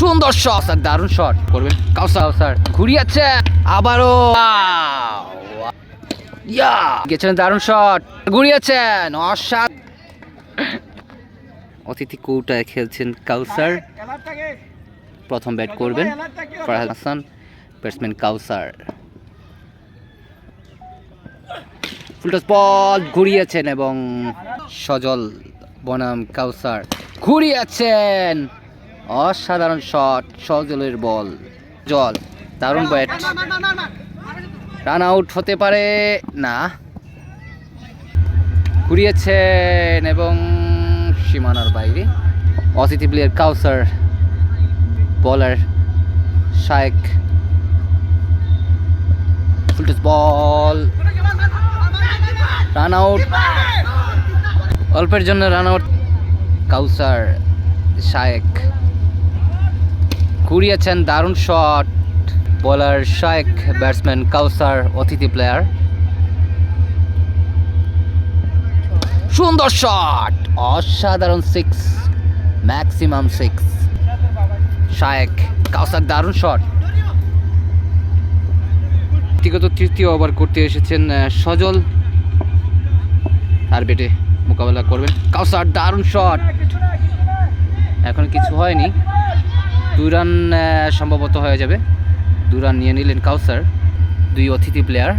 সুন্দর shot sir দারুণ shot করবেন? কাউসার ঘুরিয়েছে। আবারও। ইয়া গেছেন শট ঘুরিয়েছেন অতিথি কৌটায় খেলছেন কাউসার প্রথম ব্যাট করবেন। Farhad batsman Kawsar full toss ball ঘুরিয়েছেন এবং সজল বনাম কাউসার। ঘুরিয়েছেন। অসাধারণ শট, সজলের বল। জল, দারুণ ব্যাট। রান আউট হতে পারে? না। ঘুরিয়েছেন এবং সীমানার বাইরে। অতিথি player Kawsar, bowler Shayek. Full toss ball. Run out অল্পের জন্য রান আউট কাউসার, শায়েক। ঘুরিয়েছেন দারুণ শট, বলার শায়েক, ব্যাটসম্যান কাউসার, অতিথি প্লেয়ার। সুন্দর শট, অসাধারণ six maximum six Shayek, Kawsar দারুণ শট। ব্যক্তিগত তৃতীয় ওভার করতে এসেছেন সজল আর বেটে। মোকাবেলা করবেন। কাউসার, দারুণ শট এখন কিছু হয়নি। দুই রান সম্ভবত হয়ে যাবে। দুই রান নিয়ে নিলেন কাউসার, দুই অতিথি প্লেয়ার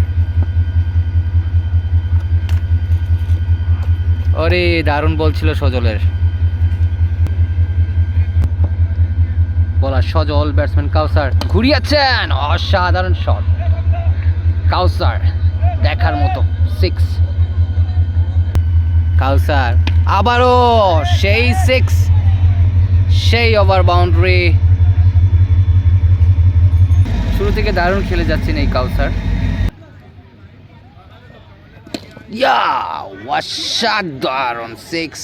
ওরে দারুণ বল ছিল সজলের। বলা সজল ব্যাটসম্যান কাউসার। ঘুরিয়েছেন, অসাধারণ শট কাউসার, দেখার মতো সিক্স কাউসার। আবারও সেই সিক্স সেই ওভার বাউন্ডারি শুরু থেকে দারুণ খেলে যাচ্ছেন এই কাউসার। ইয়া সিক্স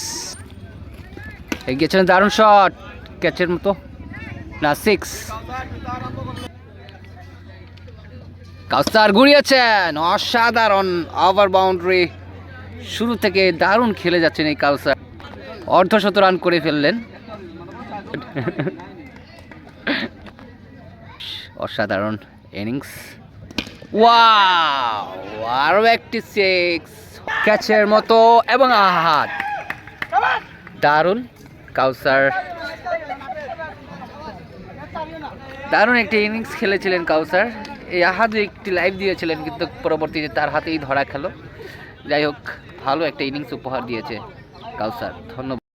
গেছেন দারুণ শট ক্যাচের মতো। না সিক্স কাউসার ঘুরিয়েছেন, অসাধারণ ওভার বাউন্ডারি শুরু থেকে দারুণ খেলে যাচ্ছেন এই কাউসার অর্ধশত রান করে ফেললেন। অসাধারণ ইনিংস ওয়াও আরও একটি সিক্স ক্যাচের মতো এবং আহাত দারুণ। কাউসার দারুণ একটি ইনিংস খেলেছিলেন কাউসার এই আহাদু একটি লাইভ দিয়েছিলেন কিন্তু পরবর্তীতে তার হাতেই ধরা খেলো। যাই হোক ভালো একটা ইনিংস উপহার দিয়েছে কালসার ধন্যবাদ।